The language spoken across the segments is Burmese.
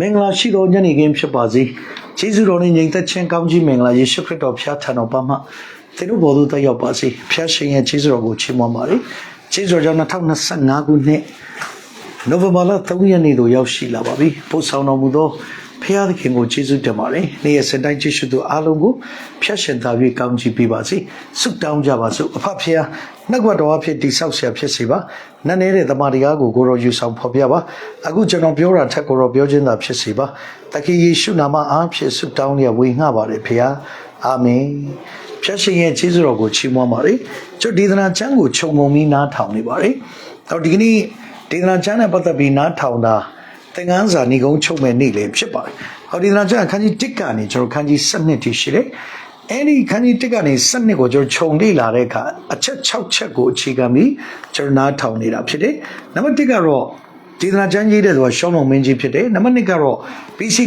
မင်္ဂလာရှိသောညနေခင်းဖြစ်ပါစေ။ယေရှုတော်နှင့်ညီသက်ချင်းကောင်းကြီးမင်္ဂလာယေရှုခရစ်တော်ဖျားထံတော်ပါမှသင်တို့ဘော်သို့တက်ရောက်ပါစေ။ဖျားရှင်ရဲ့ယေရှုတော်ကိုချီးမွမ်းပါရစေ။ယေရှုတော်ကြောင့်2025ခုနှစ်နိုဝင်ဘာလ3ရက်နေ့သို့ရောက်ရှိလာပါပြီ။ပို့ဆောင်တော်မူသော ဖျားသခင်ကိုယေရှုတင်ပါတယ်။နေ့ရက်စတိုင်းယေရှုသူအားလုံးကိုဖျားရှင်သာ၍ကောင်းချီးပေးပါစေ။ဆုတောင်းကြပါစို့။အဖဖျားနှုတ်ကပတော်အဖြစ်တိဆောက်ဆရာဖြစ်စေပါ။နတ်နေတဲ့တမန်တရားကိုကိုရောယူဆောင်ဖော်ပြပါ။အခုကျွန်တော်ပြောတာထက်ကိုရောပြောခြင်းသာဖြစ်စေပါ။တခင်ယေရှုနာမအားဖြင့်ဆုတောင်းရဝေငှပါတယ်ဖျား။အာမင်။ဖျားရှင်ရဲ့ကျေးဇူးတော်ကိုချီးမွမ်းပါတယ်။ကျွန်တော်ဒေသနာကျမ်းကိုခြုံငုံပြီးနားထောင်နေပါတယ်။တော့ဒီကနေ့ဒေသနာကျမ်းနဲ့ပတ်သက်ပြီးနားထောင်တာ သင်္ကန်းစာဏိကုံးချုပ်မဲ့နေ့လည်းဖြစ်ပါတယ်။ဟောဒီနာကျမ်းအခန်းကြီး1ကနေကျွန်တော်ခန်းကြီး7ထိရှိတယ်။အဲ့ဒီခန်းကြီး1ကနေ7ကိုကျွန်တော်ခြုံလေ့လာတဲ့အခါအချက်6ချက်ကိုအခြေခံပြီးကျွန်တော်နားထောင်နေတာဖြစ်တယ်။နံပါတ်1ကတော့ဒေသနာကျမ်းရေးတဲ့သူကရှောင်းမောင်မင်းကြီးဖြစ်တယ်။နံပါတ်2ကတော့ BC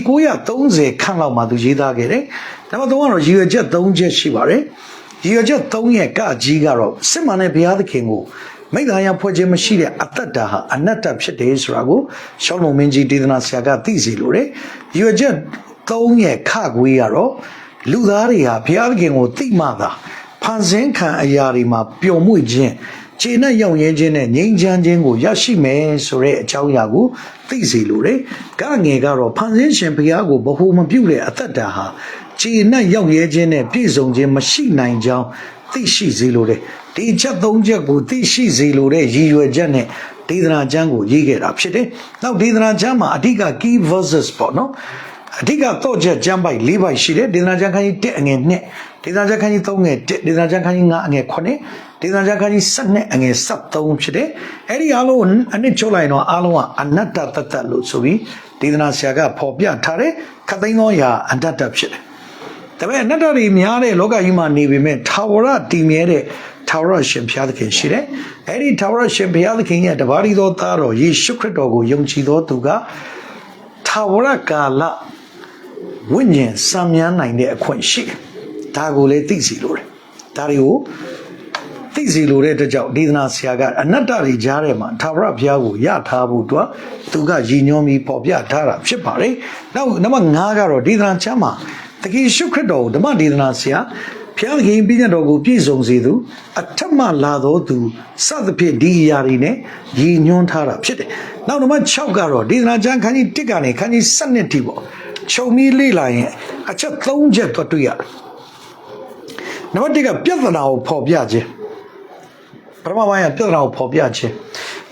930ခန့်လောက်မှသူရေးသားခဲ့တယ်။နံပါတ်3ကတော့ရည်ရွယ်ချက်3ချက်ရှိပါတယ်။ရည်ရွယ်ချက်3ရဲ့ကကြီးကတော့စစ်မှန်တဲ့ဘုရားသခင်ကို မိသားရဖွဲ့ခြင်းမရှိတဲ့အတ္တတာဟာအနတ္တဖြစ်တယ်ဆိုတာကိုရှောင်းမောင်မင်းကြီးဒေသနာဆရာကသိစေလိုတယ်။ရည်ရွယ်ချက်3ရဲ့ခကွေးကတော့လူသားတွေဟာဘုရားသခင်ကိုသိမှသာဖန်ဆင်းခံအရာတွေမှာပျော်မွေ့ခြင်းခြေနဲ့ရောက်ရဲခြင်းနဲ့ငြိမ်းချမ်းခြင်းကိုရရှိမယ်ဆိုတဲ့အကြောင်းအရာကိုသိစေလိုတယ်။ကငယ်ကတော့ဖန်ဆင်းရှင်ဘုရားကိုဘ ਹੁ မပြုတ်တဲ့အတ္တတာဟာခြေနဲ့ရောက်ရဲခြင်းနဲ့ပြည့်စုံခြင်းမရှိနိုင်ကြောင်းသိရှိစေလိုတယ်။ ဒီချက်သုံးချက်ကိုသိရှိစေလိုတဲ့ရည်ရွယ်ချက်နဲ့ဒေသနာကျမ်းကိုရေးခဲ့တာဖြစ်တယ်။နောက်ဒေသနာကျမ်းမှာအဓိက key verses ပေါ့နော်။အဓိကတော့ချက်ကျမ်းပိုက်၄ပိုက်ရှိတယ်ဒေသနာကျမ်းခန်းကြီး1အငယ်2ဒေသနာကျမ်းခန်းကြီး3ငယ်1ဒေသနာကျမ်းခန်းကြီး5အငယ်9ဒေသနာကျမ်းခန်းကြီး7အငယ်73ဖြစ်တယ်အဲ့ဒီအားလုံးအနှစ်ချုပ်လိုက်တော့အားလုံးကအနတ္တတတလို့ဆိုပြီးဒေသနာဆရာကဖော်ပြထားတယ်ခတ်သိမ်းသောအရာအနတ္တဖြစ်တယ်ဒါပေမဲ့အနတ္တတွေများတဲ့လောကကြီးမှာနေပေမဲ့ထာဝရတည်မြဲတဲ့ ထာဝရရှင်ဘုရားသခင်ရှိတယ်အဲ့ဒီထာဝရရှင်ဘုရားသခင်ရဲ့တပါးရီသောသားတော်ယေရှုခရစ်တော်ကိုယုံကြည်သောသူကထာဝရကာလဝိညာဉ်စံမြန်းနိုင်တဲ့အခွင့်ရှိတယ်။ဒါကိုလည်းသိစီလို့တယ်။ဒါတွေကိုသိစီလို့တဲ့အတွက်ကြောင့်ဒေသနာဆရာကအနတ္တတွေကြားထဲမှာသာဝရဘုရားကိုယထားဖို့အတွက်သူကရည်ညွှန်းပြီးပေါ်ပြထားတာဖြစ်ပါတယ်။နောက်နံပါတ်5ကတော့ဒေသနာချမ်းမှာတကယ်ရှုခရစ်တော်ကိုဓမ္မဒေသနာဆရာ ဘုရားခင်ပြည့်ညတ်တော်ကိုပြည့်စုံစေသူအထက်မှလာတော်သူစသဖြင့်ဒီအရာတွေနဲ့ရည်ညွှန်းထားတာဖြစ်တယ်။နောက်နံပါတ်6ကတော့ဒေသနာချမ်းခန်းကြီး1ကနေခန်းကြီး7ထိပေါ့။ခြုံပြီးလေ့လာရင်အချက်3ချက်တော့တွေ့ရတယ်။နံပါတ်1ကပြဿနာကိုဖော်ပြခြင်းပထမပိုင်းကပြဿနာကိုဖော်ပြခြင်း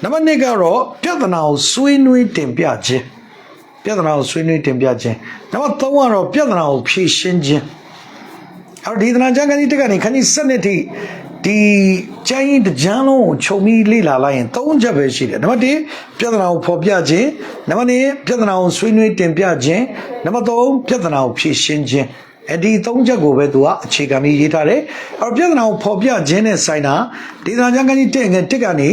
နံပါတ်2ကတော့ပြဿနာကိုဆွေးနွေးတင်ပြခြင်းပြဿနာကိုဆွေးနွေးတင်ပြခြင်းနံပါတ်3ကတော့ပြဿနာကိုဖြေရှင်းခြင်း အဲ့တော့ဒီသနာကျမ်းခန်းကြီးတက်ကနေခန်းကြီး7နှစ်ထိဒီကျမ်းရင်တကြမ်းလုံးကိုခြုံပြီးလေ့လာလိုက်ရင်၃ချက်ပဲရှိတယ်နံပါတ်1ပြဿနာကိုဖော်ပြခြင်းနံပါတ်2ပြဿနာကိုဆွေးနွေးတင်ပြခြင်းနံပါတ်3ပြဿနာကိုဖြေရှင်းခြင်းအဲ့ဒီသုံးချက်ကိုပဲသူကအခြေခံပြီးရေးထားတယ်။အဲ့တော့ပြဿနာကိုဖော်ပြခြင်းနဲ့ဆိုင်တာဒေသနာကျမ်းခန်းကြီးတက်ငယ်တက်ကနေ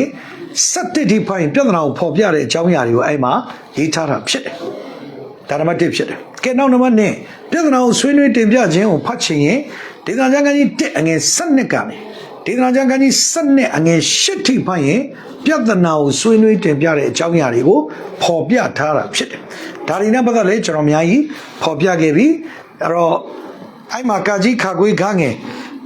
7တိဖိုင်ပြဿနာကိုဖော်ပြတဲ့အကြောင်းအရာတွေကိုအဲ့မှာရေးထားတာဖြစ်တယ်။ဒါနံပါတ်1ဖြစ်တယ်။ ကဲနောက်နံပါတ်2ပြဿနာကိုဆွေးနွေးတင်ပြခြင်းကိုဖတ်ချင်ရင်ဒေသနာကျမ်းခန်းကြီးတက်အငယ်7ကနေဒေသနာကျမ်းခန်းကြီး7အငယ်8ထိဖိုင်ရင်ပြဿနာကိုဆွေးနွေးတင်ပြတဲ့အကြောင်းအရာတွေကိုဖော်ပြထားတာဖြစ်တယ်။ဒါတွေနဲ့ပတ်သက်လဲကျွန်တော်အများကြီးဖော်ပြခဲ့ပြီးအဲ့တော့အဲ့မှာကာကြီးခါကွေးခါငယ်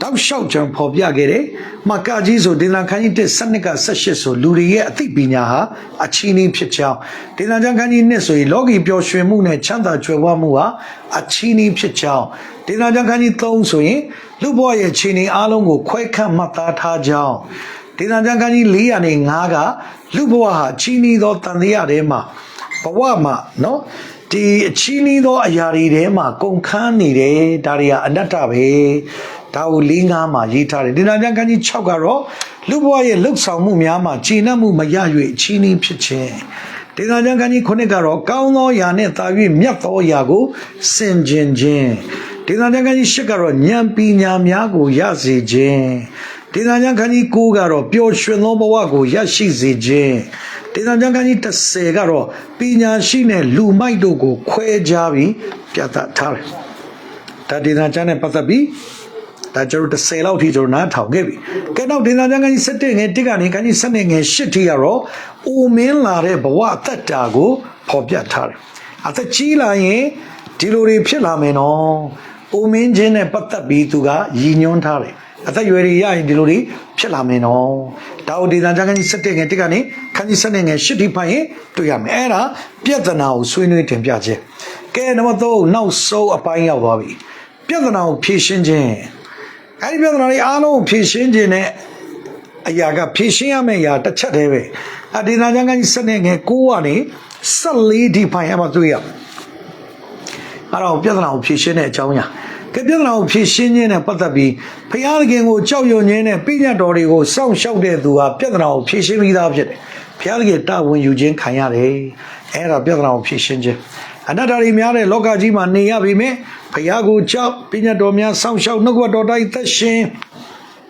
တောက်လျှောက်ကျွန်ဖော်ပြခဲ့တယ်။မကာကြီးဆိုဒေသနာခန်းကြီး1စနစ်က18ဆိုလူတွေရဲ့အသိပညာဟာအချီးနှီးဖြစ်ကြောင်းဒေသနာကျမ်းခန်းကြီး1ဆိုရင်လောကီပျော်ရွှင်မှုနဲ့ချမ်းသာကြွယ်ဝမှုဟာအချီးနှီးဖြစ်ကြောင်းဒေသနာကျမ်းခန်းကြီး3ဆိုရင်လူဘဝရဲ့ခြေနေအားလုံးကိုခွဲခန့်မှတ်သားထားကြောင်းဒေသနာကျမ်းခန်းကြီး400နဲ့5ကလူဘဝဟာချီးနှီးသောတန်တရားထဲမှာဘဝမှာနော်ဒီအချီးနှီးသောအရာတွေထဲမှာကုန်ခန်းနေတယ်ဒါတွေကအနတ္တပဲ ဒါကို၄၅မှာရေးထားတယ်ဒီနာကျမ်းခန်းကြီး6ကတော့လူဘဝရဲ့လှုပ်ဆောင်မှုများမှာခြေနှံ့မှုမရ၍အချီးနှီးဖြစ်ခြင်းဒေသကျမ်းခန်းကြီးခုနှစ်ကတော့ကောင်းသောယာနဲ့တာ၍မြတ်သောယာကိုစင်ကျင်ခြင်းဒေသကျမ်းခန်းကြီး၈ကတော့ဉာဏ်ပညာများကိုရစေခြင်းဒေသကျမ်းခန်းကြီး9ကတော့ပျော်ရွှင်သောဘဝကိုရရှိစေခြင်းဒေသကျမ်းခန်းကြီး10ကတော့ပညာရှိနဲ့လူမိုက်တို့ကိုခွဲခြားပြီးပြသထားတယ်ဒါဒေသကျမ်းနဲ့ပတ်သက်ပြီး ဒါကျွန်တော်10လောက်ထိကျွန်တော်နားထောင်ခဲ့ပြီ။ကဲနောက်ဒေသကျမ်းခန်းကြီး7ငယ်1ကနေခန်းကြီး7ငယ်8ထိကတော့အိုမင်းလာတဲ့ဘဝအသက်တာကိုဖော်ပြထားတယ်။အသက်ကြီးလာရင်ဒီလိုတွေဖြစ်လာမယ်နော်အိုမင်းချင်းနဲ့ပတ်သက်ပြီးသူကရည်ညွှန်းထားတယ်အသက်အရွယ်တွေရရင်ဒီလိုတွေဖြစ်လာမယ်နော်ဒါကိုဒေသချမ်းခန်းကြီး7ငယ်တစ်ကနေခန်းကြီး7ငယ်8ဒီဖိုင်ရင်တွေ့ရမယ်အဲ့ဒါပြဿနာကိုဆွေးနွေးတင်ပြခြင်းကဲနံပါတ်3နောက်ဆုံးအပိုင်းရောက်သွားပြီပြဿနာကိုဖြေရှင်းခြင်း အဲ့ဒီပြဿနာတွေအားလုံးကိုဖြေရှင်းခြင်းနဲ့အရာကဖြည့်ရှင်းရမယ့်အရာတစ်ချက်တည်းပဲအဒီနာကျမ်းကကြီးစနေငယ်9ကနေ14ဒီဖိုင်အမှတွေ့ရမယ်အဲ့တော့ပြဿနာကိုဖြည့်ရှင်းတဲ့အကြောင်းအရာကဲပြဿနာကိုဖြည့်ရှင်းခြင်းနဲ့ပတ်သက်ပြီးဖျားသခင်ကိုကြောက်ရွံ့ခြင်းနဲ့ပြည့်ညတ်တော်တွေကိုစောင့်ရှောက်တဲ့သူဟာပြဿနာကိုဖြည့်ရှင်းပြီးသားဖြစ်တယ်ဖျားသခင်တာဝန်ယူခြင်းခံရတယ်အဲ့ဒါပြဿနာကိုဖြည့်ရှင်းခြင်း အနတ္တရီများတဲ့လောကကြီးမှာနေရပြီမြဲဖျားကိုကြောက်ပြည့်ညတ်တော်များစောင့်ရှောက်နှုတ်ကပတ်တော်တိုင်းသက်ရှင်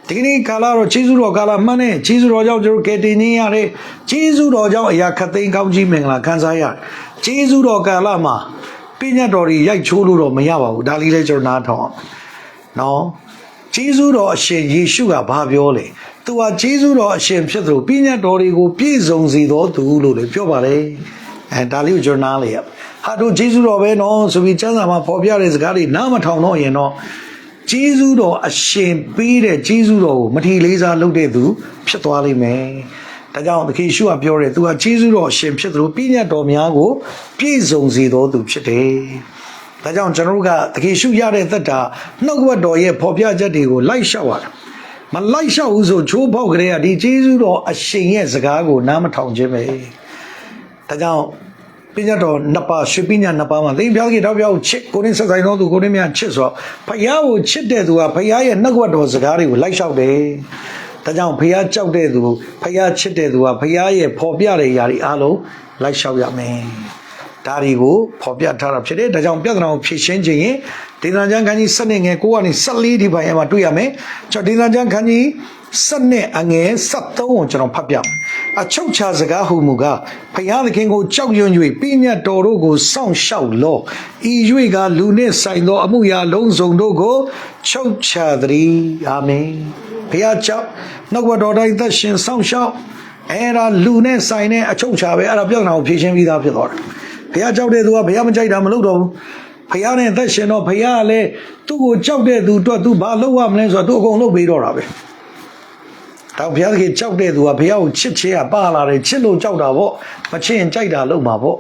ဒီကနေ့ကာလတော့ကျေးဇူးတော်ကာလမှန်တယ်ကျေးဇူးတော်ကြောင့်ကျွန်တော်ကယ်တင်နေရတယ်ကျေးဇူးတော်ကြောင့်အရာခတ်သိမ်းကောင်းကြီးမင်္ဂလာခံစားရတယ်ကျေးဇူးတော်ကာလမှာပြည့်ညတ်တော်တွေရိုက်ချိုးလို့တော့မရပါဘူးဒါလေးလည်းကျွန်တော်နားထောင်အောင်နော်ကျေးဇူးတော်အရှင်ယေရှုကဘာပြောလဲသူဟာကျေးဇူးတော်အရှင်ဖြစ်သလိုပြည့်ညတ်တော်တွေကိုပြည့်စုံစေတော်သူလို့လည်းပြောပါတယ်အဲဒါလေးကိုကျွန်တော်နားလေရ ဟာတို့ကျေးဇူးတော်ပဲနော်ဆိုပြီးကျမ်းစာမှာဖော်ပြတဲ့စကားတွေနားမထောင်တော့ရင်တော့ကျေးဇူးတော်အရှင်ပေးတဲ့ကျေးဇူးတော်ကိုမထီလေးစားလုပ်တဲ့သူ ဖြစ်သွားလိမ့်မယ်။ဒါကြောင့်သခင်ရှုကပြောတယ်သူကကျေးဇူးတော်အရှင်ဖြစ်သလိုပြည့်ညတ်တော်များကို ပြည့်စုံစေတော်သူဖြစ်တယ်။ဒါကြောင့်ကျွန်တော်တို့ကသခင်ရှုရတဲ့သက်တာနှုတ်ကပတ်တော်ရဲ့ဖော်ပြချက်တွေကိုလိုက်လျှောက်ရတာ။မလိုက်လျှောက်ဘူးဆိုချိုးပေါက်ကလေးကဒီကျေးဇူးတော်အရှင်ရဲ့စကားကိုနားမထောင်ခြင်းပဲ။ဒါကြောင့် ပညာတော်နှစ်ပါးရွှေပညာနှစ်ပါးမှာသင်ပြောင်းကြီးတော့ပြောင်းချစ်ကိုရင်းဆက်ဆိုင်တော်သူကိုရင်းများချစ်ဆိုတော့ဖယားကိုချစ်တဲ့သူကဖယားရဲ့နှုတ်ကပတ်တော်စကားတွေကိုလိုက်လျှောက်တယ်။ဒါကြောင့်ဖယားကြောက်တဲ့သူဖယားချစ်တဲ့သူကဖယားရဲ့ဖော်ပြတဲ့ຢာတွေအားလုံးလိုက်လျှောက်ရမယ်။ဒါတွေကိုဖော်ပြထားတာဖြစ်တယ်။ဒါကြောင့်ပြဿနာကိုဖြေရှင်းခြင်းရင်ဒေသနာကျမ်းခန်းကြီး7နဲ့ငယ်9ကနေ14ဒီပိုင်းမှာတွေ့ရမယ်။ကျွန်တော်ဒေသနာကျမ်းခန်းကြီး7 နဲ့အငယ်73ကိုကျွန်တော်ဖတ်ပြမယ်။အချုပ်ချာစကားဟူမူကားဖယားသခင်ကိုကြောက်ရွံ့၍ပြည့်ညတ်တော်တို့ကိုစောင့်ရှောက်လော့။ဤ၍ကလူနှင့်ဆိုင်သော အမှုရာလုံးစုံတို့ကိုချုပ်ချာသည်။အာမင်။ဖယားကြောက်နှုတ်ကပတော်တိုင်းသက်ရှင်စောင့်ရှောက်အဲ့ဒါလူနဲ့ဆိုင်တဲ့အချုပ်ချာပဲအဲ့ဒါပြဿနာကိုဖြေရှင်းပြီးသားဖြစ်သွားတယ်။ဖယားကြောက်တဲ့သူကဖယားမကြိုက်တာမလုပ်တော့ဘူး။ဖယားနဲ့သက်ရှင်တော့ဖယားကလည်းသူ့ကိုကြောက်တဲ့သူအတွက်သူဘာလုပ်ရမလဲဆိုတော့သူအကုန်လုပ်ပေးတော့တာပဲ။ တော့ဘုရားသခင်ကြောက်တဲ့သူကဘုရားကိုချစ်ချင်ကပါလာတယ်ချစ်လို့ကြောက်တာပေါ့မချစ်ရင်ကြိုက်တာလုပ်မှာပေါ့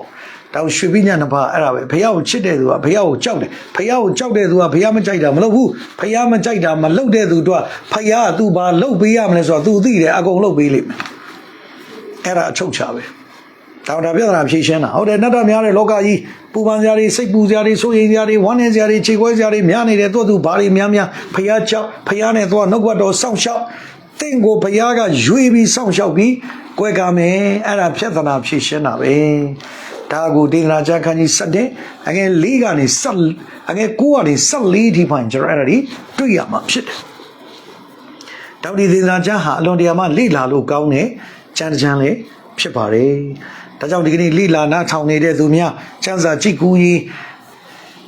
တော့ရွှေပိညာနှစ်ပါးအဲ့ဒါပဲဘုရားကိုချစ်တဲ့သူကဘုရားကိုကြောက်တယ်ဘုရားကိုကြောက်တဲ့သူကဘုရားမကြိုက်တာမလုပ်ဘူးဘုရားမကြိုက်တာမလုပ်တဲ့သူတို့ကဘုရားကသူဘာလုပ်ပေးရမလဲဆိုတော့ तू သိတယ်အကုန်လုပ်ပေးလိမ့်မယ်အဲ့ဒါအချုပ်ချပဲတော်တာပြဿနာဖြေရှင်းတာဟုတ်တယ်နတ်တော်များတဲ့လောကကြီးပူပန်စရာတွေစိတ်ပူစရာတွေစိုးရိမ်စရာတွေဝမ်းနည်းစရာတွေခြေခွဲစရာတွေများနေတယ်သူ့သူဘာတွေများများဖျားကြောက်ဖျားနဲ့သွားနှုတ်ကပတ်တော်စောင့်ရှောက် တင့်ကိုဘုရားကရွေပြီးစောင့်ရှောက်ပြီးကြွယ်ကမယ်အဲ့ဒါဖြဿနာဖြေရှင်းတာပဲဒါကိုဒေသနာချခန်းကြီး7တဲ့အငယ်၄ကနေ7အငယ်9ကနေ14ဒီပိုင်းကျွန်တော်အဲ့ဒါဒီတွေ့ရမှာဖြစ်တယ်တောင်ဒီဒေသနာချဟာအလွန်တရာမှလေ့လာလို့ကောင်းတဲ့ကျမ်းတစ်ချမ်းလေးဖြစ်ပါတယ်ဒါကြောင့်ဒီကနေ့လေ့လာနားထောင်နေတဲ့သူများကျမ်းစာကြည့်ကူးရေး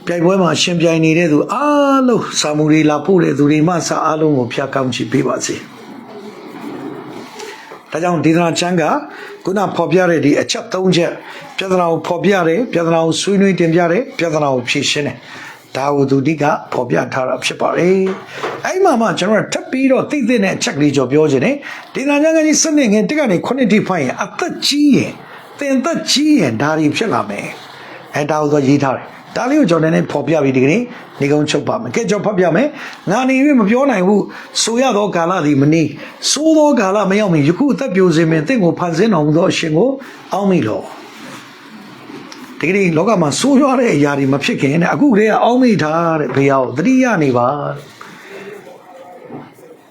ပြိုင်ပွဲမှာရှင်ပြိုင်နေတဲ့သူအားလုံးစာမှုတွေလာပို့တဲ့သူတွေမှစာအားလုံးကိုဖျားကောင်းချီးပေးပါစေ။ ဒါကြောင့်ဒေသနာချမ်းကခုနဖော်ပြတဲ့ဒီအချက်၃ချက်ပြဿနာကိုဖော်ပြတယ်ပြဿနာကိုဆွေးနွေးတင်ပြတယ်ပြဿနာကိုဖြေရှင်းတယ်ဒါကိုသူဒီကဖော်ပြထားတာဖြစ်ပါတယ်အဲ့မှာမှကျွန်တော်ထပ်ပြီးတော့သိသိနဲ့အချက်ကလေးကြော်ပြောခြင်းတယ်ဒေသနာချမ်းကကြီးစနစ်ငယ်တစ်ကနေခုနှစ်တိဖိုင်ရင်အသက်ကြီးရင်သင်သက်ကြီးရင်ဒါတွေဖြစ်လာမယ်အဲဒါကိုရေးထားတယ် ဒါလေးကိုကျွန်တော်နည်းနည်းဖော်ပြပြီးဒီကနေ့နေကုန်းချုပ်ပါမယ်ကဲကျွန်တော်ဖတ်ပြမယ်ငါနေ၍မပြောနိုင်ဘူးဆိုရသောကာလသည်မနေစိုးသောကာလမရောက်မီယခုအသက်ပြိုစေမင်းတင့်ကိုဖန်ဆင်းတော်မူသောအရှင်ကိုအောင်းမိလောဒီကနေ့လောကမှာဆိုးရွားတဲ့အရာတွေမဖြစ်ခင်နဲ့အခုတည်းကအောင်းမိထားတဲ့ဘေးရောက်တတိယနေပါ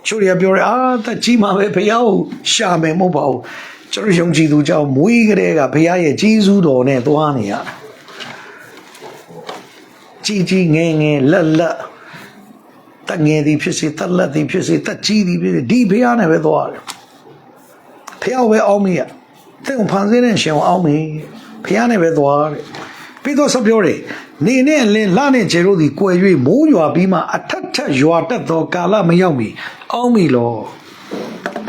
ချိုးရပြောရအာတက်ကြီးမှာပဲဘုရားကိုရှာမယ်မဟုတ်ပါဘူးကျွန်တော်ယုံကြည်သူကြောင့်မွေးကလေးကဘုရားရဲ့ကြီးစုတော်နဲ့သွားနေရတာ ကြီးကြီးငယ်ငယ်လက်လက်တက်ငယ်သည်ဖြစ်စေတက်လက်သည်ဖြစ်စေတက်ကြီးသည်ဖြစ်စေဒီဘုရားနဲ့ပဲသွားတယ်ဘုရားပဲအောင်းမိရတဲ့ဖန်ဆင်းတဲ့ရှင်ကိုအောင်းမိဘုရားနဲ့ပဲသွားတယ်ပြီးတော့ဆက်ပြောတယ်နေနဲ့လင်းလနဲ့ခြေတို့သည်ကွယ်၍မိုးရွာပြီးမှအထက်ထက်ရွာတတ်သောကာလမရောက်မီအောင်းမိလော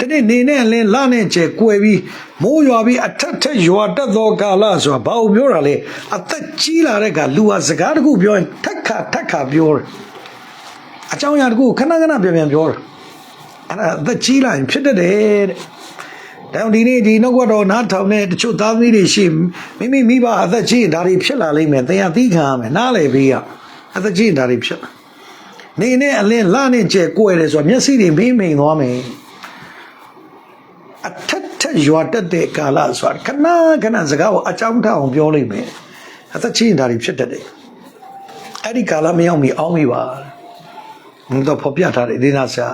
တနေ့နေနဲ့လင်းလနဲ့ကျဲကွယ်ပြီးမိုးရွာပြီးအထက်ထက်ရွာတက်သောကာလဆိုတာဘာကိုပြောတာလဲအသက်ကြီးလာတဲ့ကလူဟာစကားတခုပြောရင်ထက်ခါထက်ခါပြောတယ်အကြောင်းအရာတခုခဏခဏပြန်ပြန်ပြောတယ်အဲ့ဒါအသက်ကြီးလာရင်ဖြစ်တတ်တယ်တဲ့တောင်ဒီနေ့ဒီနှုတ်ကတော်နားထောင်တဲ့တချို့သားသမီးတွေရှိမိမိမိဘအသက်ကြီးရင်ဒါတွေဖြစ်လာလိမ့်မယ်တရားသိခံရမယ်နားလေပေးရအသက်ကြီးရင်ဒါတွေဖြစ်လာနေနဲ့အလင်းလာနဲ့ကျဲကိုယ်တယ်ဆိုတော့မျက်စိတွေမိမ့်မိန်သွားမယ် အထက်ထက်ရွာတက်တဲ့ကာလဆိုတာခဏခဏစကားကိုအကြောင်းထအောင်ပြောလိုက်မယ်အသက်ကြီးရင်ဒါတွေဖြစ်တတ်တယ်အဲ့ဒီကာလမရောက်မီအောင်းမိပါဘုံတော့ဖော်ပြထားတယ်ဒီနာစာ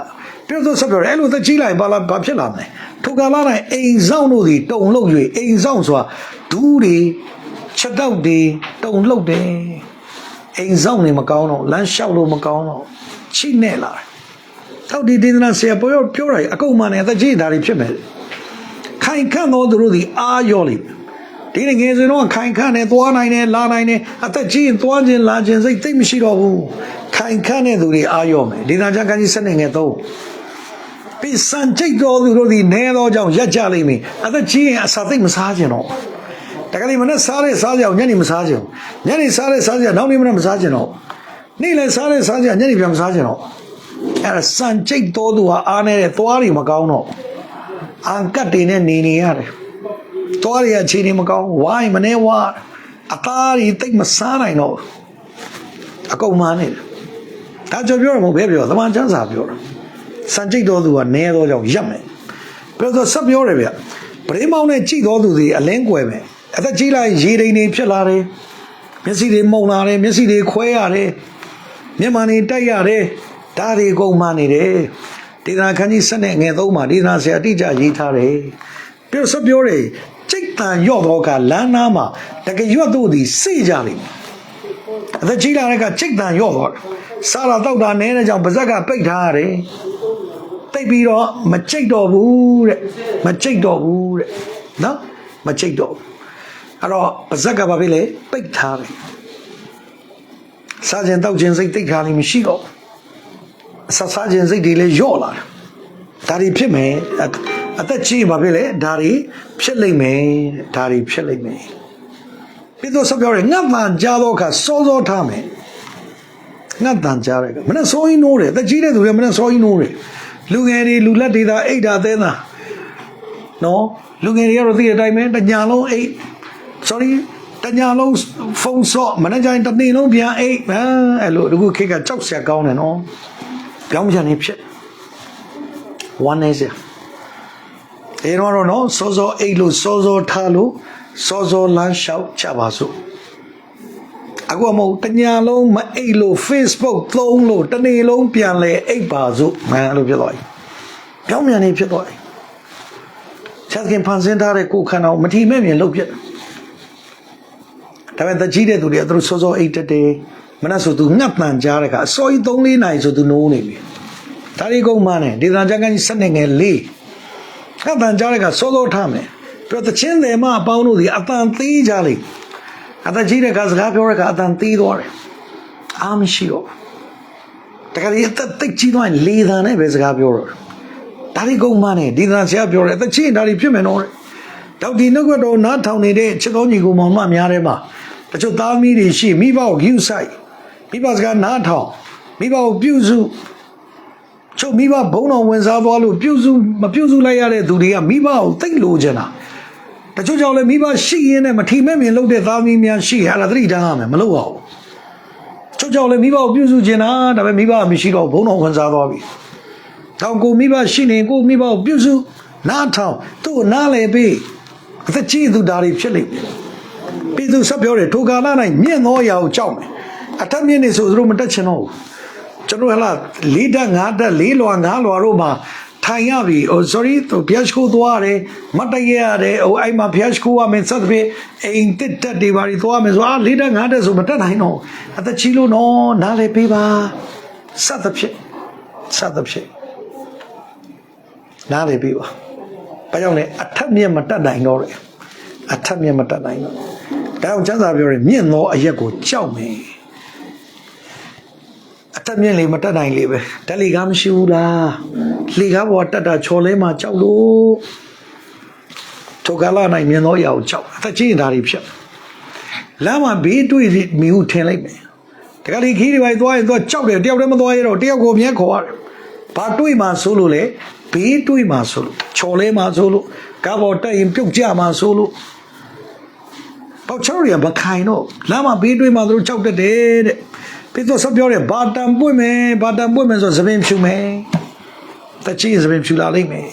ပြောတော့ဆက်ပြောတယ်အဲ့လိုသက်ကြီးလိုက်ဘာလာဘာဖြစ်လာမလဲထိုကာလတိုင်းအိမ်ဆောင်တို့ဒီတုံလှုပ်၍အိမ်ဆောင်ဆိုတာဒူးတွေချက်တော့တွေတုံလှုပ်တယ်အိမ်ဆောင်နေမကောင်းတော့လမ်းလျှောက်လို့မကောင်းတော့ချိနဲ့လာတယ်တော့ဒီဒေသနာဆရာပြောပြောတာအကုန်မှန်တယ်သက်ကြီးဒါတွေဖြစ်မယ် ခိုင်ခန့်သောသူတို့သည်အာရောလိမ့်မယ်ဒီငယ်စဉ်တော့ခိုင်ခန့်နဲ့သွားနိုင်တယ်လာနိုင်တယ်အသက်ကြီးရင်သွားခြင်းလာခြင်းစိတ်သိမ့်မရှိတော့ဘူးခိုင်ခန့်တဲ့သူတွေအာရောမယ်ဒေသနာချက်ကကြီးစနေငယ်သုံးပိစံကြိတ်တော်သူတို့သည်နဲသောကြောင့်ရက်ကြလိမ့်မည်အသက်ကြီးရင်အစာသိမ့်မစားခြင်းတော့တကယ်လို့မနဲ့စားတဲ့စားကြအောင်ညနေမစားခြင်းညနေစားတဲ့စားကြနောက်နေ့မနဲ့မစားခြင်းတော့နေ့လည်းစားတဲ့စားကြညနေပြန်မစားခြင်းတော့အဲ့ဒါစံကြိတ်တော်သူဟာအားနေတဲ့သွားတွေမကောင်းတော့ အန်ကတ်တွေနဲ့နေနေရတယ်သွားတွေအခြေအနေမကောင်းဝိုင်းမနေဝါအသားတွေတိတ်မစားနိုင်တော့အကုန်မှနေတယ်ဒါကြောင့်ပြောရမို့ဘယ်ပြောသမာချမ်းစာပြောတာစံကြိတ်တော်သူကနဲတော့ကြောင့်ရက်မယ်ပြောတော့ဆက်ပြောတယ်ဗျပရိမောင်းနဲ့ကြိတ်တော်သူတွေအလင်းကွယ်မယ်အသက်ကြီးလိုက်ရေဒိန်တွေဖြစ်လာတယ်မျက်စိတွေမှုံလာတယ်မျက်စိတွေခွဲရတယ်မျက်မှန်တွေတိုက်ရတယ်ဒါတွေအကုန်မှနေတယ် ဒေသနာခန်းကြီးဆက်နဲ့ငယ်သုံးမှာဒေသနာဆရာအတိအကျရေးထားတယ်ပြောဆက်ပြောတယ်ကြိတ်တန်ရော့တော့ကလမ်းနားမှာတကယ်ရွတ်တို့သည်စေကြလိမ့်မယ်အသက်ကြီးလာတဲ့ကကြိတ်တန်ရော့တော့တယ်စားတာတောက်တာနဲတဲ့ကြောင့်ပါဇက်ကပိတ်ထားရတယ်တိတ်ပြီးတော့မကြိတ်တော့ဘူးတဲ့မကြိတ်တော့ဘူးတဲ့နော်မကြိတ်တော့ဘူးအဲ့တော့ပါဇက်ကဘာဖြစ်လဲပိတ်ထားတယ်စားခြင်းတောက်ခြင်းစိတ်တိတ်ခါနေမရှိတော့အ ဆစားခြင်းစိတ်တွေလည်းညော့လာတယ်ဒါတွေဖြစ်မယ်အအသက်ကြီးဘာဖြစ်လဲဒါတွေဖြစ်လိမ့်မယ်ဒါတွေဖြစ်လိမ့်မယ်ပြီးတော့ဆက်ပြောတယ်ငတ်မှန်ကြတော့ခါစောစောထားမယ်ငတ်တန်ကြတယ်ကမနဲ့စောကြီးနိုးတယ်အသက်ကြီးတဲ့သူတွေမနဲ့စောကြီးနိုးတယ်လူငယ်တွေလူလက်တွေသာအိတ်တာသဲတာနော်လူငယ်တွေကတော့သိတဲ့အတိုင်းပဲတညာလုံးအိတ် sorry တညာလုံးဖုန်းဆော့မနေ့ကျရင်တစ်နေ့လုံးပြန်အိတ်ဟမ်အဲ့လိုဒီခုခေတ်ကကြောက်စရာကောင်းတယ်နော် ပြောင်းပြန်နေဖြစ်ဝမ်းနေစရာအဲတော့တော့နော်စောစောအိတ်လို့စောစောထားလို့စောစောလမ်းလျှောက်ချပါစို့အခုမဟုတ်တညာလုံးမအိတ်လို့ Facebook သုံးလို့တစ်နေ့လုံးပြန်လဲအိတ်ပါစို့မန်လို့ဖြစ်သွားပြီပြောင်းပြန်နေဖြစ်သွားပြီချက်ခင်ဖန်ဆင်းထားတဲ့ကိုယ်ခန္ဓာကိုမထီမဲ့မြင်လုပ်ပြတယ်ဒါပေမဲ့တကြီးတဲ့သူတွေကသူတို့စောစောအိတ်တက်တယ် မနက်ဆိုသူငတ်ပန်ကြားတဲ့ကအစောကြီး3 4နာရီဆိုသူနိုးနေပြီဒါဒီကုန်းမနဲ့ဒေသချက်ကကြီးစက်နေငယ်လေးငတ်ပန်ကြားတဲ့ကစောစောထားမယ်ပြီးတော့တချင်းတယ်မအပေါင်းတို့ဒီအတန်သေးကြလိမ့်အတကြီးတဲ့ကစကားပြောတဲ့ကအတန်သေးသွားတယ်အာမရှိတော့တကယ်အသက်သိကြီးသွားရင်လေသာနဲ့ပဲစကားပြောတော့ဒါဒီကုန်းမနဲ့ဒီသန်ဆရာပြောတယ်အသက်ချင်းဒါတွေဖြစ်မယ်နော်တဲ့တောက်ဒီနှုတ်ကတော်နားထောင်နေတဲ့ချစ်တော်ညီကိုမောင်မများထဲမှာတချို့သားသမီးတွေရှိမိဘကိုဂိူဆိုင် မိဘစကားနားထောင်မိဘကိုပြုစုချုပ်မိဘဘုံတော်ဝင်စားသွားလို့ပြုစုမပြုစုလိုက်ရတဲ့သူတွေကမိဘကိုသိလို့ချင်တာတချို့ကြောင့်လည်းမိဘရှိရင်းနဲ့မထီမဲ့မြင်လုပ်တဲ့သားသမီးများရှိရအဲ့ဒါသတိထားရမယ်မလုပ်အောင်ချုပ်ကြောင့်လည်းမိဘကိုပြုစုချင်တာဒါပေမဲ့မိဘမရှိတော့ဘုံတော်ဝင်စားသွားပြီတောင်ကိုမိဘရှိနေကိုမိဘကိုပြုစုနားထောင်သူ့ကိုနားလေပေးအသက်ကြီးသူဒါတွေဖြစ်လိမ့်မယ်ပြည်သူဆက်ပြောတယ်ထိုကာလ၌မြင့်သောအရာကိုကြောက်မယ် အထက်မြင့်နေဆိုသူတို့မတက်ချင်တော့ဘူးကျွန်တော်ဟလာ၄တက်၅တက်၄လွာ၅လွာတို့မှာထိုင်ရပြီဟို sorry သူဘုရားရှိခိုးသွားရတယ်မတ်တရရတယ်ဟိုအဲ့မှာဘုရားရှိခိုးရမယ်စသဖြင့်အိမ်တက်တက်တွေပါ đi သွားမယ်ဆိုအာ၄တက်၅တက်ဆိုမတက်နိုင်တော့အသက်ကြီးလို့နော်နားလေပေးပါစသဖြင့်စသဖြင့်နားလေပေးပါဘာကြောင့်လဲအထက်မြင့်မတက်နိုင်တော့တယ်အထက်မြင့်မတက်နိုင်တော့ဒါအောင်ကျမ်းစာပြောတယ်မြင့်သောအရက်ကိုကြောက်မယ်အ တက်မြင့်လေမတက်နိုင်လေပဲတက်လီကားမရှိဘူးလားလီကားပေါ်တက်တာချော်လဲမှာကြောက်လို့ထိုကလာနိုင်မြင်တော့ရအောင်ကြောက်အသက်ကြီးရင်ဒါတွေဖြစ်လမ်းမှာဘေးတွေ့မိဟုထင်လိုက်မယ်တကယ်လေခီးတွေပိုင်းသွားရင်သွားကြောက်တယ်တယောက်တည်းမသွားရတော့တယောက်ကိုမြဲခေါ်ရတယ်ဘာတွေ့မှဆိုလို့လေဘေးတွေ့မှဆိုလို့ချော်လဲမှဆိုလို့ကားပေါ်တက်ရင်ပြုတ်ကြမှဆိုလို့ပေါ့ချောရီကမခိုင်တော့လမ်းမှာဘေးတွေးမှသူတို့ကြောက်တတ်တယ်တဲ့ ပြီးတော့ဆက်ပြောတယ်ဘာတန်ပွင့်မယ်ဘာတန်ပွင့်မယ်ဆိုသပင်ဖြူမယ်တချီသပင်ဖြူလာလိမ့်မယ်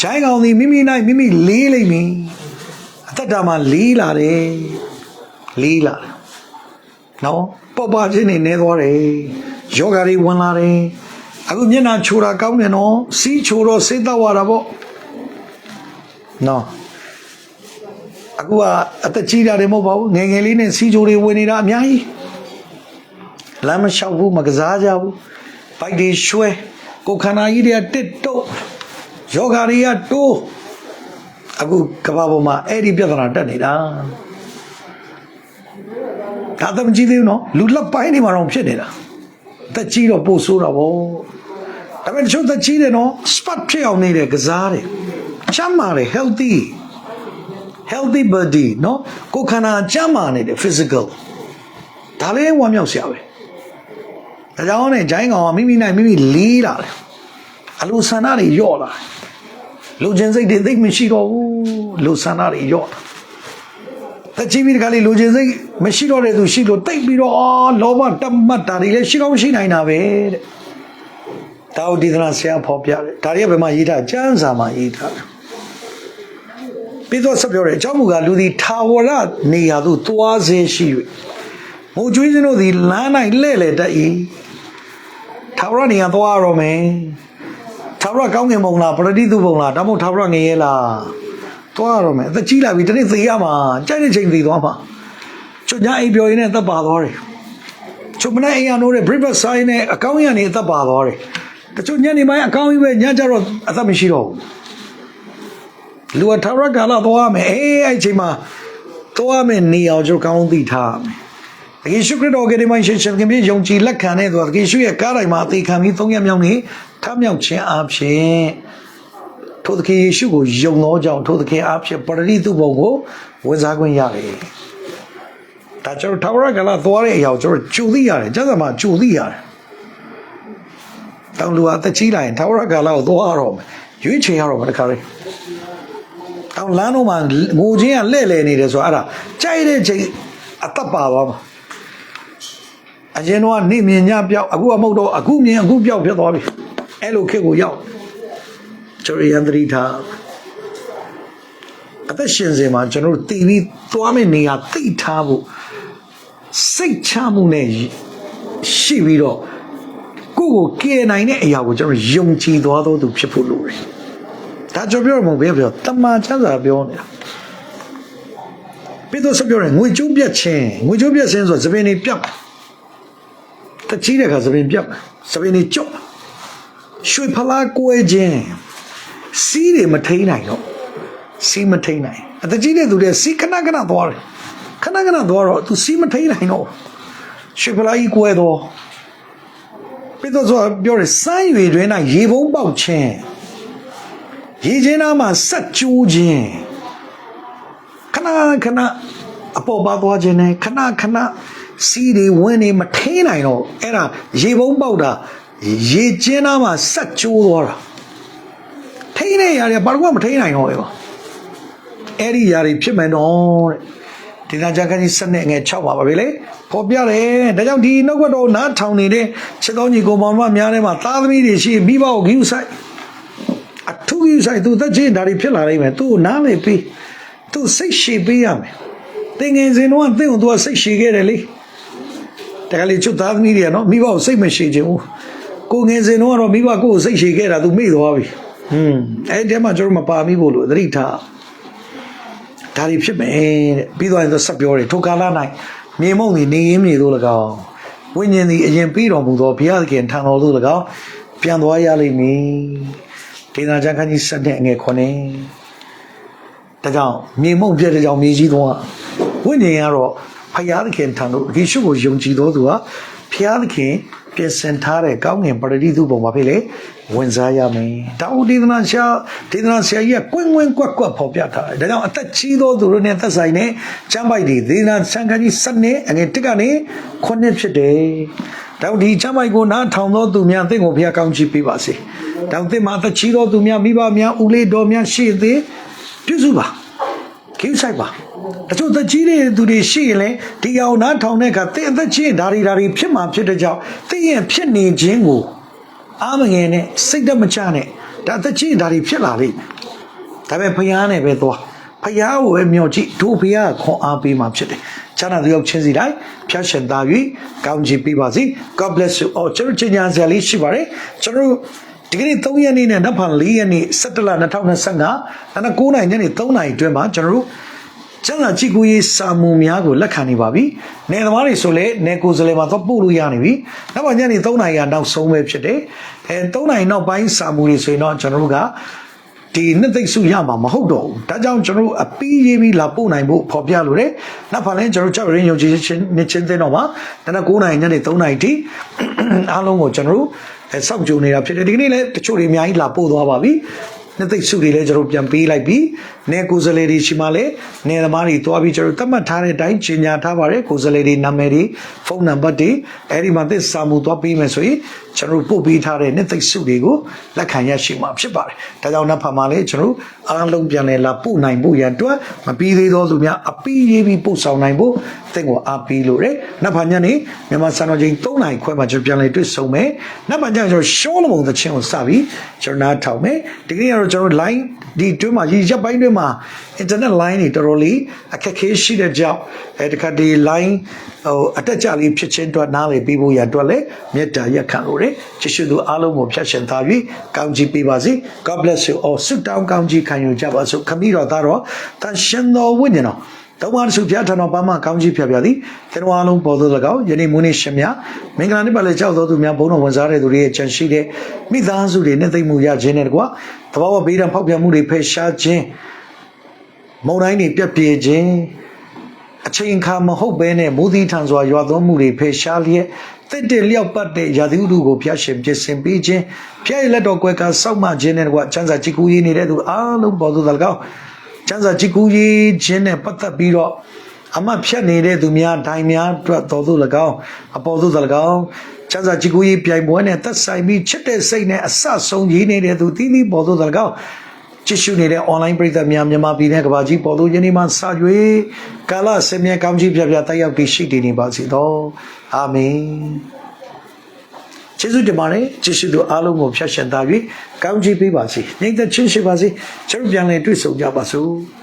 ချိုင်းကောင်ဒီမိမိနိုင်မိမိလေးလိမ့်မယ်အသက်တာမှာလေးလာတယ်လေးလာတယ်နော်ပေါ့ပါချင်းနေနေသွားတယ်ယောဂါတွေဝင်လာတယ်အခုမျက်နှာချိုတာကောင်းတယ်နော်စီးချိုတော့စိတ်တော့ရတာပေါ့နော်အခုကအသက်ကြီးတာတွေမဟုတ်ပါဘူးငယ်ငယ်လေးနဲ့စီဂျိုတွေဝင်နေတာအများကြီး လမ်းမလျှောက်ဘူးမကစားကြဘူးဘိုက်တွေရွှဲကိုခန္ဓာကြီးတွေကတစ်တုတ်ယောဂါတွေကတိုးအခုကဘာပေါ်မှာအဲ့ဒီပြဿနာတက်နေတာဒါသမကြည့်သေးဘူးနော်လူလက်ပိုင်းတွေမှာတော့ဖြစ်နေတာတက်ကြီးတော့ပို့ဆိုးတာဗောဒါပေမဲ့တချို့တက်ကြီးတယ်နော် spot ဖြစ်အောင်နေတယ်ကစားတယ်ချမ်းမာတယ် healthy healthy body နော်ကိုယ်ခန္ဓာချမ်းမာနေတယ် physical ဒါလည်းဝမ်းမြောက်စရာပဲ ဒါကြောင့်ねဂျိုင်းကောင်ကမိမိနိုင်မိမိလေးလာတယ်အလိုဆန္ဒတွေညော့လာတယ်လူချင်းစိတ်တွေသိပ်မရှိတော့ဘူးလူဆန္ဒတွေညော့လာတချီပြီးတခါလေးလူချင်းစိတ်မရှိတော့တဲ့သူရှိလို့တိတ်ပြီးတော့အော်လောဘတမတ်တာတွေလည်းရှိကောင်းရှိနိုင်တာပဲတဲ့ဒါဥဒီသနာဆရာဖော်ပြတယ်ဒါတွေကဘယ်မှာရေးထားကျမ်းစာမှာရေးထားတယ်ပြီးတော့ဆက်ပြောတယ်အကြောင်းမူကားလူသည်ထာဝရနေရာသို့သွားစေရှိ၍မုတ်ကျွေးစင်းတို့သည်လမ်း၌လဲ့လေတတ်၏ ထာဝရနေရာသွားရတော့မယ်ထာဝရကောင်းကင်ဘုံလားပရတိတုဘုံလားဒါမှမဟုတ်ထာဝရငရဲလားသွားရတော့မယ်အသက်ကြီးလာပြီတနေ့သေရမှာကြိုက်တဲ့ချိန်သေသွားမှာချွတ်ညာအိပ်ပျော်ရင်းနဲ့အသက်ပါသွားတယ်ချွတ်မနဲ့အိမ်ရနိုးတဲ့ breakfast ဆိုင်နဲ့အကောင်းရနေအသက်ပါသွားတယ်တချို့ညနေပိုင်းအကောင်းကြီးပဲညကျတော့အသက်မရှိတော့ဘူးလူကထာဝရကာလသွားမယ်အေးအဲ့အချိန်မှာသွားမယ်နေအောင်ကျွန်တော်ကောင်းသိထားမယ်တက ယ်ရှုခရစ်တော်ကဒီမိုင်းရှင်ရှင်ကမြေယုံကြည်လက်ခံတဲ့သူကတကယ်ရှုရဲ့ကားတိုင်းမှာအသေးခံပြီးသုံးရမြောက်နေထမြောက်ခြင်းအပြင်ထိုသခင်ယေရှုကိုယုံသောကြောင့်ထိုသခင်အဖြစ်ပရိသုဘုံကိုဝန်စားခွင့်ရတယ်ဒါကျွန်တော်ထာဝရကာလသွားတဲ့အရာကိုကျွန်တော်ကြိုသိရတယ်ကျမ်းစာမှာကြိုသိရတယ်တောင်လူကအသက်ကြီးလာရင်ထာဝရကာလကိုသွားရတော့မယ်ရွေးချယ်ရတော့မယ်တခါလေးတောင်လမ်းတော့မှငိုချင်းကလှဲ့လေနေတယ်ဆိုတော့အဲ့ဒါကြိုက်တဲ့ချိန်အသက်ပါသွားမှာ အရင်တော့နေမြင်ညပြောက်အခုကမဟုတ်တော့အခုမြင်အခုပြောက်ဖြစ်သွားပြီအဲ့လိုခက်ကိုရောက်ကျွန်တော်ရန်တရီထားအသက်ရှင်စင်မှာကျွန်တော်တို့တည်ပြီးသွားမယ့်နေရာသိထားဖို့စိတ်ချမှုနဲ့ရှိပြီးတော့ကိုယ့်ကိုကယ်နိုင်တဲ့အရာကိုကျွန်တော်ယုံကြည်သွားသောသူဖြစ်ဖို့လိုတယ်ဒါကြောပြောရမဟုတ်ဘယ်ပြောတမန်ချမ်းသာပြောနေတာပြီးတော့ဆက်ပြောရင်ငွေကျုံးပြတ်ခြင်းငွေကျုံးပြတ်ခြင်းဆိုသပင်တွေပြတ် တချီးတဲ့ခါသပင်ပြတ်သပင်တွေကျုပ်ရွှေဖလားကွဲခြင်းစီးတွေမထိန်နိုင်တော့စီးမထိန်နိုင်အတကြီးတဲ့သူတွေစီးခဏခဏသွားတယ်ခဏခဏသွားတော့သူစီးမထိန်နိုင်တော့ရွှေဖလားကြီးကွဲတော့ပြီးတော့ဆိုပြောတယ်စမ်းရွေတွင်၌ရေပုံးပေါက်ခြင်းရေချင်းသားမှာဆက်ကျိုးခြင်းခဏခဏအပေါ်ပါသွားခြင်းနဲ့ခဏခဏ စီးတွေဝင်းနေမထိန်နိုင်တော့အဲ့ဒါရေပုံးပေါက်တာရေချင်းသားမှာဆက်ကျိုးသွားတာထိန်နေရတယ်ဘာလို့မထိန်နိုင်တော့လေပါအဲ့ဒီຢာတွေဖြစ်မယ်တော့တဲ့ဒီကကြခန်းကြီးစနစ်ငယ်6ပါပါပဲလေပေါ်ပြတယ်ဒါကြောင့်ဒီနှုတ်ကတော်နားထောင်နေတဲ့ချစ်တော်ညီကိုမောင်မများထဲမှာသားသမီးတွေရှိမိဘကိုဂိူးဆိုင်အထူးကြီးဆိုင်သူသက်ချင်းဒါတွေဖြစ်လာနိုင်မယ်သူ့ကိုနားလေပေးသူစိတ်ရှည်ပေးရမယ်တင်ငယ်စဉ်တော့တင့်ကိုသူကစိတ်ရှည်ခဲ့တယ်လေ တကယ်လို့ချွတ်သားသမီးတွေကနော်မိဘကိုစိတ်မရှည်ခြင်းဘူးကိုငယ်စဉ်တော့ကတော့မိဘကိုယ်ကိုစိတ်ရှည်ခဲ့တာသူမေ့သွားပြီဟွန်းအဲ့ဒီမှာကျွန်တော်မပါမိဘူးလို့သတိထားဒါတွေဖြစ်မယ်တဲ့ပြီးတော့ရင်သူဆက်ပြောတယ်ထိုကာလ၌မြေမုံနေနေရင်းမြေတို့၎င်းဝိညာဉ်သည်အရင်ပြီးတော်မူသောဘုရားသခင်ထံတော်သို့၎င်းပြန်သွားရလိမ့်မည်ဒေသချမ်းခန်းကြီးဆက်တဲ့အငယ်ခွနဲ့ဒါကြောင့်မြေမုံပြတဲ့ကြောင့်မြေကြီးတော့ဝိညာဉ်ကတော့ ဖယားသခင်ထံတို့ယေရှုကိုယုံကြည်တော်သူဟာဖယားသခင်ပြင်ဆင်ထားတဲ့ကောင်းငင်ပရတိသူပုံမှာဖြစ်လေဝင်စားရမယ်။ဒါဦးဒေသနာရှာဒေသနာဆရာကြီးကကွင်းကွင်းကွက်ကွက်ဖော်ပြထားတယ်။ဒါကြောင့်အသက်ကြီးသောသူတို့နဲ့သက်ဆိုင်တဲ့ကျမ်းပိုက်တွေဒေသနာဆံခန်းကြီးစနစ်အငယ်တစ်ကနေခုနှစ်ဖြစ်တယ်။ဒါဒီကျမ်းပိုက်ကိုနားထောင်သောသူများသင်ကိုဘုရားကောင်းချီးပေးပါစေ။ဒါသင်မှာအသက်ကြီးသောသူများမိဘများဦးလေးတော်များရှိသေးပြုစုပါ။ကိစ္စဆိုင်ပါ တချို့သက်ကြီးတဲ့သူတွေရှိရင်လေဒီအောင်နားထောင်တဲ့အခါသင်အသက်ကြီးရင်ဒါတွေဒါတွေဖြစ်မှာဖြစ်တဲ့ကြောင့်သင်ရဲ့ဖြစ်နေခြင်းကိုအားမငယ်နဲ့စိတ်တမချနဲ့ဒါအသက်ကြီးရင်ဒါတွေဖြစ်လာလိမ့်မယ်ဒါပေမဲ့ဖယားနဲ့ပဲသွားဖယားကိုပဲမျှော်ကြည့်တို့ဖယားကခွန်အားပေးမှာဖြစ်တယ်ချမ်းသာသူရောက်ချင်းစီတိုင်းဖျားရှင်သား၍ကောင်းချီးပေးပါစေ God bless you အော်ကျွန်တော်ချင်းညာဆရာလေးရှိပါတယ်ကျွန်တော်ဒီကနေ့3ရက်နေ့နဲ့နောက်ဖန်4ရက်နေ့17လ2025နာန9နိုင်ညနေ3နိုင်အတွင်းမှာကျွန်တော်တို့ ကျန်တာကြည်ကူရေးစာမူများကိုလက်ခံနေပါပြီ။နေသမားတွေဆိုလည်းနေကိုယ်စလဲမှာတော့ပို့လို့ရနေပြီ။နောက်မှညနေ3နာရီကနောက်ဆုံးပဲဖြစ်တယ်။အဲ3နာရီနောက်ပိုင်းစာမူတွေဆိုရင်တော့ကျွန်တော်တို့ကဒီနှစ်သိမ့်စုရမှာမဟုတ်တော့ဘူး။ဒါကြောင့်ကျွန်တော်တို့အပီးရေးပြီးလာပို့နိုင်ဖို့ဖော်ပြလိုတယ်။နောက်ဖန်လည်းကျွန်တော်တို့ကြောက်ရင်းယုံကြည်ခြင်းနှစ်ချင်းသိတော့မှာဒါနဲ့9နာရီညနေ3နာရီထိအားလုံးကိုကျွန်တော်တို့အဲစောင့်ကြိုနေတာဖြစ်တယ်။ဒီကနေ့လည်းတချို့တွေအများကြီးလာပို့သွားပါပြီ။ နှစ်သိမ့်စုတွေလည်းကျွန်တော်ပြန်ပေးလိုက်ပြီးနေကိုယ်စလေတွေရှိမှလည်းနေသမားတွေတွားပြီးကျွန်တော်သတ်မှတ်ထားတဲ့အတိုင်းကြီးညာထားပါတယ်ကိုယ်စလေတွေနာမည်တွေဖုန်းနံပါတ်တွေအဲဒီမှာသစ္စာမူတွားပေးမယ်ဆိုရင်ကျွန်တော်ပို့ပေးထားတဲ့နှစ်သိမ့်စုတွေကိုလက်ခံရရှိမှာဖြစ်ပါတယ်ဒါကြောင့်နောက်ဖာမှာလည်းကျွန်တော်အားလုံးပြန်လည်လာပို့နိုင်ဖို့ရန်အတွက်မပြီးသေးသောသူများအပီးရေးပြီးပို့ဆောင်နိုင်ဖို့သင်ကိုအားပေးလို့ရတယ်နောက်ဖာညနေမြန်မာစံတော်ချိန်3နာရီခွဲမှာကျွန်တော်ပြန်လည်တွေ့ဆုံမယ်နောက်ဖာညကျွန်တော်ရှောလမုန်သချင်းကိုစပြီးကျွန်တော်နားထောင်မယ်ဒီကနေ့ကတော့ကျွန်တော် line ဒီတွင်းမှာဒီရပ်ပိုင်းတွင်းမှာ internet line တွေတော်တော်လေးအခက်ခဲရှိတဲ့ကြောင့်အဲတခါဒီ line ဟိုအတက်ကြလေးဖြစ်ချင်းအတွက်နားလေပြီးဖို့ရအတွက်လည်းမေတ္တာရက်ခံလို့ရတယ်ချစ်ရှိသူအားလုံးကိုဖြတ်ရှင်သားပြီးကောင်းချီးပေးပါစေ God bless you all ဆုတောင်းကောင်းချီးခံယူကြပါစို့ခမီးတော်သားတော်တန်ရှင်တော်ဝိညာဉ်တော် တောင်းပါစုဖျားထံတော်ပါမကောင်းကြီးဖျားဖျားသည်ကျွန်တော်အားလုံးပေါ်သို့၎င်းယနေ့မွေးနေ့ရှင်များမင်္ဂလာနေ့ပါလေကြောက်တော်သူများဘုန်းတော်ဝန်စားတဲ့သူတွေရဲ့ကြံရှိတဲ့မိသားစုတွေနဲ့သိမ့်မှုရခြင်းနဲ့တကွာတဘာဝဘေးဒဏ်ဖောက်ပြန်မှုတွေဖယ်ရှားခြင်းမုန်တိုင်းတွေပြက်ပြဲခြင်းအချိန်ခါမဟုတ်ဘဲနဲ့မူသီထန်စွာရွာသွန်းမှုတွေဖယ်ရှားလျက်တစ်တလျောက်ပတ်တဲ့ရာသီဥတုကိုဖျားရှင်ပြင်ဆင်ပေးခြင်းဖျားရလက်တော်ကွယ်ကစောက်မှခြင်းနဲ့တကွာချမ်းသာကြည်ကူရေးနေတဲ့သူအားလုံးပေါ်သို့၎င်း ချမ်းသာကြည်ကူရေးခြင်းနဲ့ပတ်သက်ပြီးတော့အမတ်ဖြတ်နေတဲ့သူများဒိုင်များအတွက်တော်သူ၎င်းအပေါ်သူ၎င်းချမ်းသာကြည်ကူရေးပြိုင်ပွဲနဲ့သက်ဆိုင်ပြီးချစ်တဲ့စိတ်နဲ့အဆဆုံးရေးနေတဲ့သူတီးတီးပေါ်သူ၎င်းချစ်ရှုနေတဲ့ online ပရိသတ်များမြန်မာပြည်နဲ့ကမ္ဘာကြီးပေါ်သူယနေ့မှစ၍ကာလဆင်မြဲကောင်းကြီးပြပြတက်ရောက်တည်ရှိတည်နေပါစေသောအာမင် ကျေးဇူးတင်ပါတယ်ကျေးဇူးတို့အားလုံးကိုဖျက်ရှင်သား၍ကောင်းချီးပေးပါစေ။နေတဲ့ချင်းရှိပါစေ။ကျွန်တော်ပြန်လည်တွေ့ဆုံကြပါစို့။